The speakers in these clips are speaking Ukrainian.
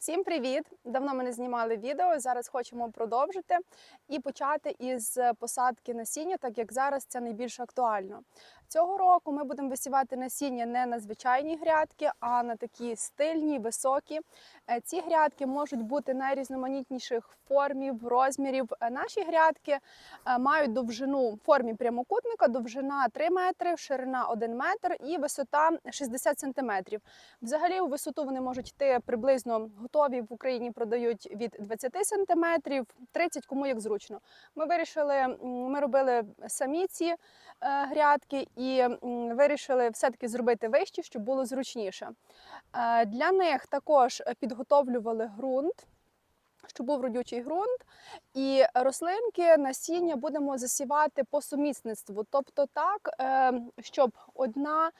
Всім привіт! Давно ми не знімали відео. Зараз хочемо продовжити і почати із посадки насіння, так як зараз це найбільш актуально. Цього року ми будемо висівати насіння не на звичайні грядки, а на такі стильні, високі. Е, Ці грядки можуть бути найрізноманітніших формів, розмірів. Е, Наші грядки е, мають довжину в формі прямокутника, довжина 3 метри, ширина 1 метр і висота 60 сантиметрів. Взагалі у висоту вони можуть йти приблизно готові в Україні продають від 20 сантиметрів, 30, кому як зручно. Ми вирішили, ми робили самі ці е, грядки і вирішили все-таки зробити вищі, щоб було зручніше. Е, Для них також підготовлювали ґрунт. Щоб був родючий ґрунт, і рослинки, насіння будемо засівати по сумісництву, тобто так, е, щоб одна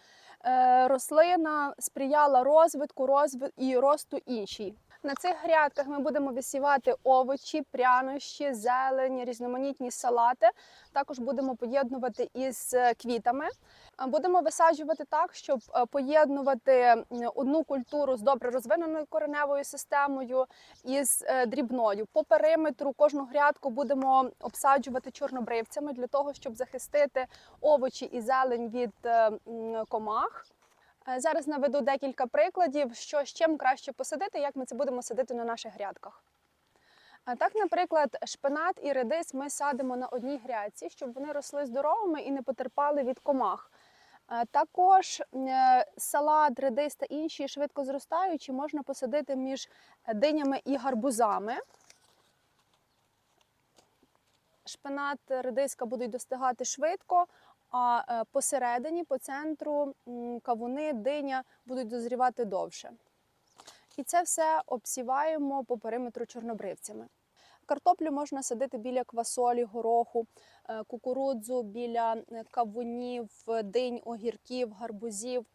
е, рослина сприяла розвитку розви- і росту іншій. На цих грядках ми будемо висівати овочі, прянощі, зелень, різноманітні салати. Також будемо поєднувати із е, квітами. Е, Будемо висаджувати так, щоб е, поєднувати одну культуру з добре розвиненою кореневою системою із дрібною. По периметру кожну грядку будемо обсаджувати чорнобривцями для того, щоб захистити овочі і зелень від комах. Е, Зараз наведу декілька прикладів, що з чим краще посадити, як ми це будемо садити на наших грядках. Так, наприклад, шпинат і редис ми садимо на одній грядці, щоб вони росли здоровими і не потерпали від комах. Е, Також е, салат, редис та інші швидко зростаючі можна посадити між динями і гарбузами. Шпинат, редиска будуть достигати швидко, а е, посередині, по центру кавуни, диня будуть дозрівати довше. І це все обсіваємо по периметру чорнобривцями. Картоплю можна садити біля квасолі, гороху, е, кукурудзу, біля е, кавунів, динь, огірків, гарбузів.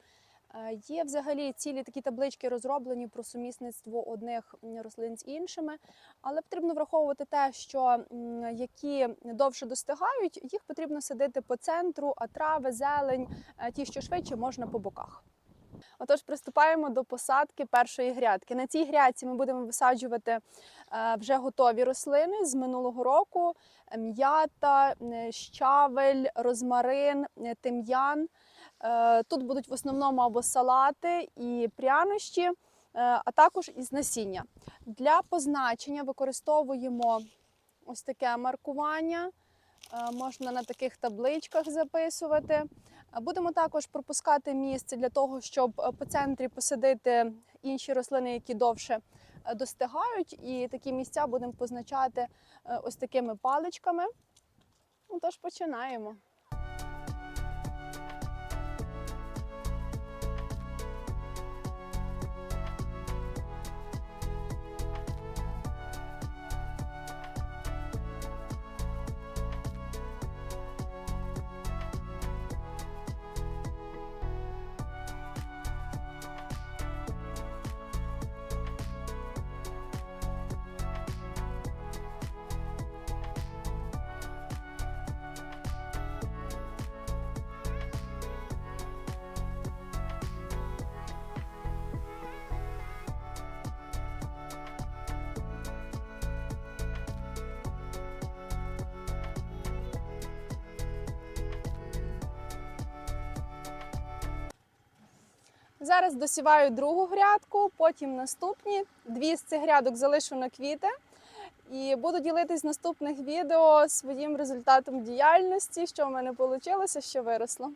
Є взагалі цілі такі таблички розроблені про сумісництво одних рослин з іншими, але потрібно враховувати те, що які довше достигають, їх потрібно садити по центру, а трави, зелень, е, ті, що швидше, можна по боках. Отож, приступаємо до посадки першої грядки. На цій грядці ми будемо висаджувати е, вже готові рослини з минулого року: м'ята, щавель, розмарин, е, тим'ян. Е, Тут будуть в основному або салати і прянощі, е, а також із насіння. Для позначення використовуємо ось таке маркування. Е, Можна на таких табличках записувати. Будемо також пропускати місце для того, щоб по центрі посадити інші рослини, які довше достигають. І такі місця будемо позначати ось такими паличками. Ну, Тож починаємо. Зараз досіваю другу грядку, потім наступні. Дві з цих грядок залишу на квіти. І буду ділитись в наступних відео своїм результатом діяльності, що в мене вийшло, що виросло.